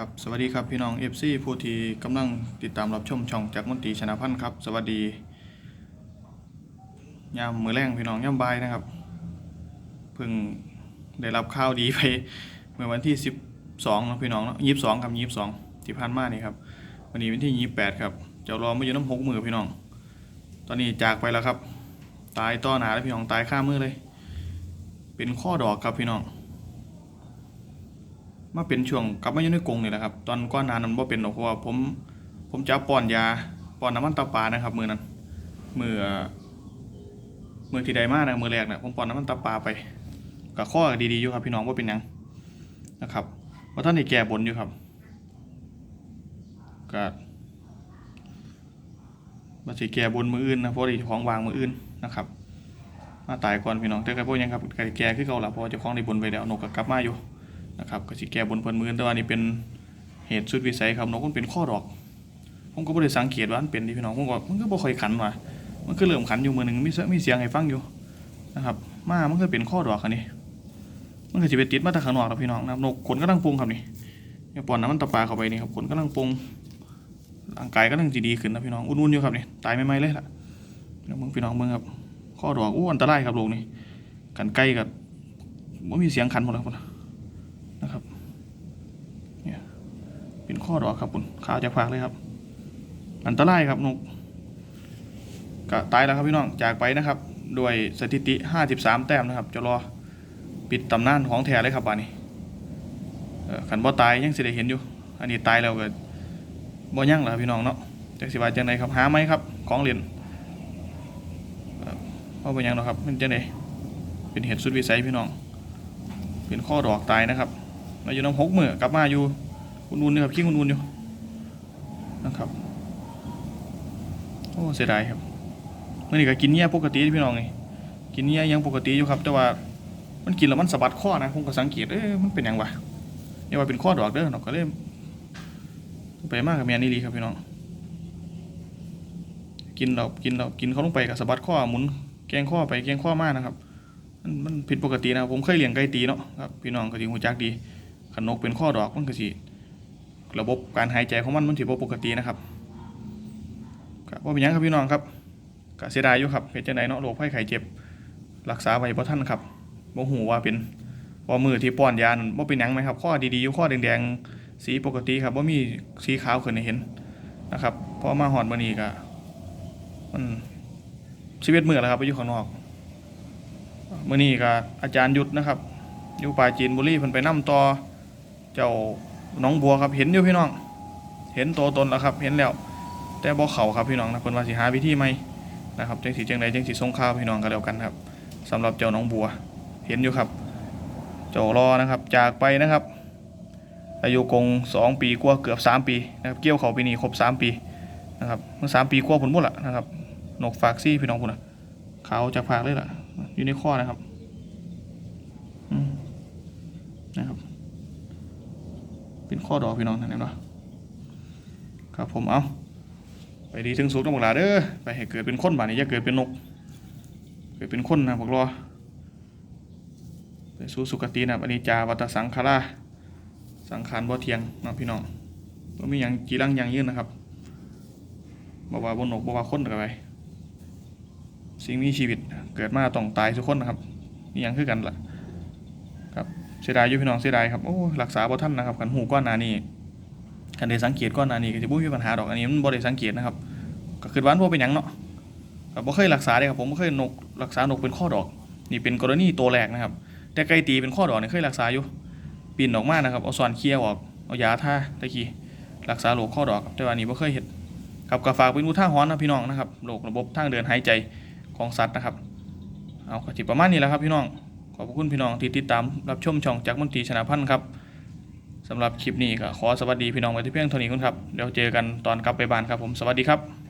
ครับสวัสดีครับพี่น้อง FC ผู้ที่กำลังติดตามรับชมช่องจากมนตรีชนะพันธ์ครับ สวัสดียามมือแรงพี่น้องยามบ่ายนะครับเพิ่งได้รับข่าวดีไปเมื่อวันที่ 12นะพี่น้องเนาะ22ครับ22ที่ผ่านมานี่ครับ วันนี้วันที่28ครับจ้ารอมาอยู่น้ำหกมือพี่น้อง ตอนนี้จากไปแล้วครับ ตายต้อหนาแล้วพี่น้องตายข้ามือเลย เป็นข้อดอกครับพี่น้อง มาเป็นช่วงกลับมาอยู่ในกรงนี่แหละครับ ตอนก้อนนานั้นบ่เป็นหรอกเพราะว่าผมผมจะป้อนยาป้อนน้ำมันตาปลานะครับมือนั้นมือมือที่ใดมากนะมือแรกนะผมป้อนน้ำมันตาปลาไปกับข้อดีๆอยู่ครับพี่น้องว่าเป็นยังนะครับว่าท่านได้แก่บนอยู่ครับก็มาสิแก่บนมืออื่นนะเพราะดีของวางมืออื่นนะครับมาตายก่อนพี่น้องแต่ก็พวกยังครับก็แก่คือเก่าละพราะว่าเจ้าของได้บนไปแล้วนกก็กลับมาอยู่ นะครับก็สิแก้บนเพลินมือแต่ว่านี่เป็นเหตุสุดวิสัยครับนกมันเป็นข้อดอก ผมก็บ่ได้สังเกตว่ามันเป็นที่พี่น้องผมก็มันก็บ่ค่อยขันว่ะมันก็เริ่มขันอยู่มือหนึงมีเสียงมีเสียงให้ฟังอยู่นะครับมามันก็เป็นข้อดอกอันนี้ มันก็สิไปติดมาต่ข้างนอกแล้วพี่น้องนะครับนกขนกำลังปรุงครับนี่เนี่ยปอนน้ำมันตะปาเข้าไปนี่ครับขนกำลังปรุงร่างกายกำลังสิดีขึ้นนะพี่น้องอุ่นๆอยู่ครับนี่ตายใหม่ๆเลยล่ะแล้วมึงพี่น้องมึงครับ ข้อดอกอู้อันตรายครับลูกนี่กันใกล้กับบ่มีเสียงขันหมดแล้วครับนะครับเนี่ยเป็น ข้อดอกครับคุณขาวจากฝากเลยครับ อันตรายครับนกก็ตายแล้วครับพี่น้องจากไปนะครับด้วยสถิติ 53 แต้มนะครับ จะรอปิดตำนานของแท้เลยครับบานนี้ขันบ่ตายยังสิได้เห็นอยู่ อันนี้ตายแล้วก็บ่ยั่งแล้วครับพี่น้องเนาะจากสิว่าจังไดครับหาไหมครับ ของเหรียญเอ่อว่าบ่ยังเนาะครับมันจังไดเป็นเหตุสุดวิสัยพี่น้อง เป็นข้อดอกตายนะครับมาอยู่น้ำหกมือกลับมาอยู่ อุ่นๆนะครับขี้อุ่นอยู่นะครับโอ้เสียดายครับเมื่อนี้ก็กินเนี้ยปกติพี่น้องนี่กินเนี้ยยังปกติอยู่ครับ แต่ว่ามันกินแล้วมันสะบัดข้อนะผมก็สังเกตเอ้ยมันเป็นยังวะเนี่ยว่าเป็นข้อดอกเด้อเนาะก็เลยไปมากกับเมียนี่ดีครับพี่น้องกินเรากินเรากินเขาลงไปกับสะบัดข้อหมุนแกงข้อไปแกงข้อมากนะครับมันมันผิดปกตินะครับผมเคยเลี้ยงไก่ตีเนาะครับพี่น้องก็สิฮู้จักดีขนกเป็นข้อดอกมันก็สิ ระบบการหายใจของมันมันสิบ่ปกตินะครับครับว่าเป็นยังครับพี่น้องครับก็เสียดายอยู่ครับเฮ็ดจังไดเนาะโรคภัยไข้เจ็บ รักษาไว้บ่ทันครับบ่ฮู้ว่าเป็นพอมือที่ป้อนยานั่นบ่เป็นหยังไหมครับ ข้อดีๆอยู่ข้อแดงๆสีปกติครับบ่มีสีขาวขึ้นให้เห็นนะครับพอมาฮอดมื้อนี้ก็มัน11มื้อแล้วครับไปอยู่ข้างนอกมื่อนี้ก็อาจารย์ยุทธนะครับ อยู่ป่าจีนบุรีเพิ่นไปนํต่อเจ้า น้องบัวครับเห็นอยู่พี่น้อง เห็นตัวตนแล้วครับ เห็นแล้ว แต่บ่เข้าครับพี่น้องนะเพิ่นว่าสิหาวิธีใหม่นะครับจังสิจังใดจังสิส่งข่าวพี่น้องกันแล้วกันครับสำหรับเจ้าน้องบัว เห็นอยู่ครับ เจ้ารอนะครับ จากไปนะครับ อายุกงสองปีกว่าเกือบสามปีนะครับเกี่ยวเขาปีนี้ครบสามปีนะครับเมื่อสามปีกว่าผลหมดละนะครับนกฝากซี่พี่น้องพุ่นน่ะขาจากผากเลยล่ะอยู่ในข้อนะครับนะครับ เป็นข้อดอกพี่น้องเห็นไหมครับผมเอาไปดีถึงสุกต้องบอกลาเด้อไปให้เกิดเป็นคนบ้านนี้อย่าเกิดเป็นนก เกิดเป็นคนนะบอกรอไปสู่สุคตินะอนิจจาวัตสังขาราสังขารบ่เทียงนะพี่น้องบ่มีหยังจีรังยังยืนนะครับบอกว่าบนนกบอกว่าคนกันไปสิ่งมีชีวิตเกิดมาต้องตายทุกคนนะครับนี่ยังคือกันล่ะ เสียดายอยู่พี่น้องเสียดายครับโอ้รักษาบ่ทันนะครับกันหูก้อนนานี้กันได้สังเกตก้อนนานี้ก็จะบ่มีปัญหาดอกอันนี้มันบ่ได้สังเกตนะครับก็คือว่ามันบ่เป็นหยังเนาะก็บ่เคยรักษาเลยครับผมบ่เคยนกรักษานกเป็นข้อดอก นี่เป็นกรณีตัวแรกนะครับ แต่ไก่ตีเป็นข้อดอกนี่เคยรักษาอยู่ปีนออกมานะครับเอาสอนเคลียร์ออกเอายาทาตะกี้รักษาโรคข้อดอกกับแต่ว่านี่บ่เคยเฮ็ดครับก็ฝากเป็นอุทาหรณ์นะพี่น้องนะครับโรคระบบทางเดินหายใจของสัตว์นะครับเอาก็จิประมาณนี้แหละครับพี่น้อง ขอบคุณพี่น้องที่ติดตามรับชมช่องจากมนตรีชนะพันธ์ครับสำหรับคลิปนี้ก็ขอสวัสดีพี่น้องไว้ที่เพียงเท่านี้คุณครับเดี๋ยวเจอกันตอนกลับไปบ้านครับผมสวัสดีครับ